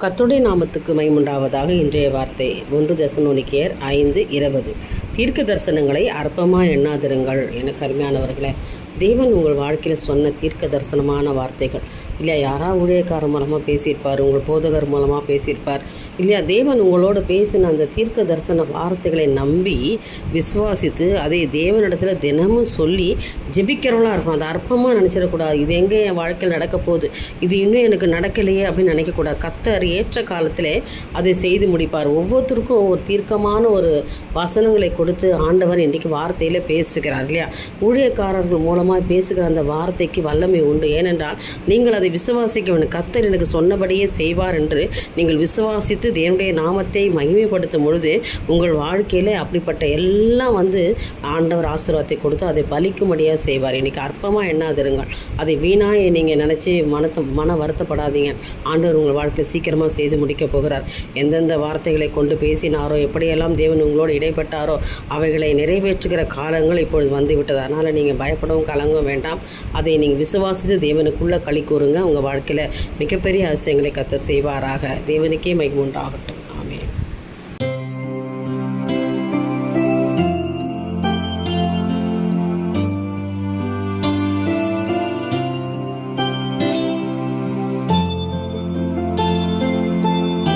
கத்துடைய நாமத்துக்கு மைமுண்டாவதாக இன்றைய வார்த்தை. ஒன்று தசனோனிக்கேயர் ஐந்து இருபது. தீர்க்க தரிசனங்களை அற்பமாக எண்ணாதிருங்கள் என கருமையானவர்களை தேவன் உங்கள் வாழ்க்கையில் சொன்ன தீர்க்க தரிசனமான வார்த்தைகள். இல்லையா யாரா ஊழியக்காரர் மூலமாக பேசியிருப்பார் உங்கள் போதகர் மூலமாக பேசியிருப்பார். இல்லையா தேவன் உங்களோட பேசின அந்த தீர்க்க தரிசன வார்த்தைகளை நம்பி விசுவாசித்து அதை தேவனிடத்தில் தினமும் சொல்லி ஜெபிக்கிறவளாக இருக்கும் அது அற்பமாக நினச்சிடக்கூடாது. இது எங்கே என் வாழ்க்கையில் நடக்க போகுது? இது இன்னும் எனக்கு நடக்கலையே அப்படின்னு நினைக்கக்கூடாது. கத்தர் ஏற்ற காலத்தில் அதை செய்து முடிப்பார். ஒவ்வொருத்தருக்கும் ஒரு தீர்க்கமான ஒரு வசனங்களை கொடுத்து ஆண்டவர் இன்றைக்கு வார்த்தையில் பேசுகிறார். இல்லையா ஊழியக்காரர்கள் மூலமாக பேசுகிற அந்த வார்த்தைக்கு வல்லமை உண்டு. ஏனென்றால் நீங்கள் அதை விசுவாசிக்க வேண்டும். கத்தர் எனக்கு சொன்னபடியே செய்வார் என்று நீங்கள் விசுவாசித்து தேவனுடைய நாமத்தை மகிமைப்படுத்தும் பொழுது உங்கள் வாழ்க்கையில் அப்படிப்பட்ட எல்லாம் வந்து ஆண்டவர் ஆசீர்வாதத்தை கொடுத்து அதை பலிக்கும்படியாக செய்வார். இன்றைக்கி அற்பமாக எண்ணாதிருங்கள். அதை வீணாக நீங்கள் நினச்சி மனத்தை மன வருத்தப்படாதீங்க. ஆண்டவர் உங்கள் வாழ்க்கை சீக்கிரமாக செய்து முடிக்கப் போகிறார். எந்தெந்த வார்த்தைகளை கொண்டு பேசினாரோ எப்படியெல்லாம் தேவன் உங்களோடு இடைப்பட்டாரோ அவைகளை நிறைவேற்றுகிற காலங்கள் இப்பொழுது வந்து விட்டது. அதனால் நீங்கள் பயப்படவும் கலங்கவும் வேண்டாம். அதை நீங்கள் விசுவாசித்து தேவனுக்குள்ளே களி கூறுங்க. உங்கள் வாழ்க்கையில் மிகப்பெரிய அதிசயங்களை கத்தர் செய்வாராக. தேவனுக்கே மகிமுண்டாகட்டும்